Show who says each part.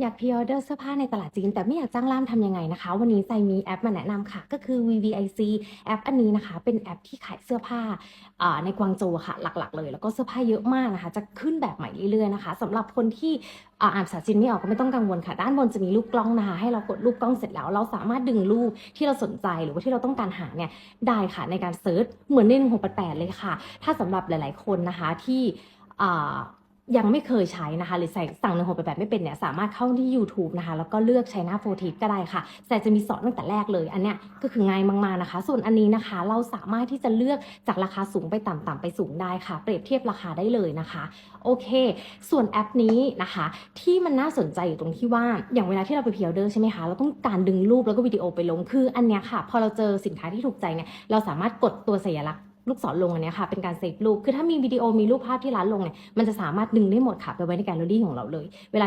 Speaker 1: อยากพรีออเดอร์เสื้อผ้าในตลาดจีน แต่ไม่อยากจ้างล่ามทำยังไงนะคะ วันนี้ใจมีแอปมาแนะนำค่ะ ก็คือ VVIC แอปอันนี้นะคะ เป็นแอปที่ขายเสื้อผ้าในกวางโจวค่ะ หลักๆ เลย แล้วก็เสื้อผ้าเยอะมากนะคะ จะขึ้นแบบใหม่เรื่อยๆนะคะสำหรับคนที่อ่านภาษาจีนไม่ออกก็ไม่ต้องกังวลค่ะ ด้านบนจะมีรูปกล้องนะคะ ให้เรากดรูปกล้องเสร็จแล้ว เราสามารถดึงรูปที่เราสนใจหรือว่าที่เราต้องการหาเนี่ยได้ค่ะในการเซิร์ชเหมือนใน1688เลยค่ะ ถ้าสำหรับหลาย ๆ คนนะคะที่ ยังไม่เคยใช้นะคะ หรือใส่สั่งหนึ่งหกแปดไม่เป็นเนี่ยสามารถเข้าที่ YouTube นะคะ แล้วก็เลือกใช้หน้าโฟทีก็ได้ค่ะ แต่จะมีสอนตั้งแต่แรกเลย อันเนี้ยก็คือง่ายมากๆนะคะ ส่วนอันนี้นะคะ เราสามารถที่จะเลือกจากราคาสูงไปต่ำต่ำไปสูงได้ค่ะ เปรียบเทียบราคาได้เลยนะคะ โอเค ส่วนแอปนี้นะคะ ที่มันน่าสนใจอยู่ตรงที่ว่าอย่างเวลาที่เราไปพรีออเดอร์ใช่ไหมคะเราต้องการดึงรูปแล้วก็วิดีโอไปลงคืออันเนี้ยค่ะ พอเราเจอสินค้าที่ถูกใจเนี่ยเราสามารถกดตัวสัญลักษณ์ ลูกศรลงอันนี้ค่ะ เป็นการเซฟรูป คือถ้ามีวิดีโอมีรูปภาพที่ร้านลงเนี่ย มันจะสามารถดึงได้หมดค่ะ ไปไว้ในแกลเลอรี่ของเราเลย เวลา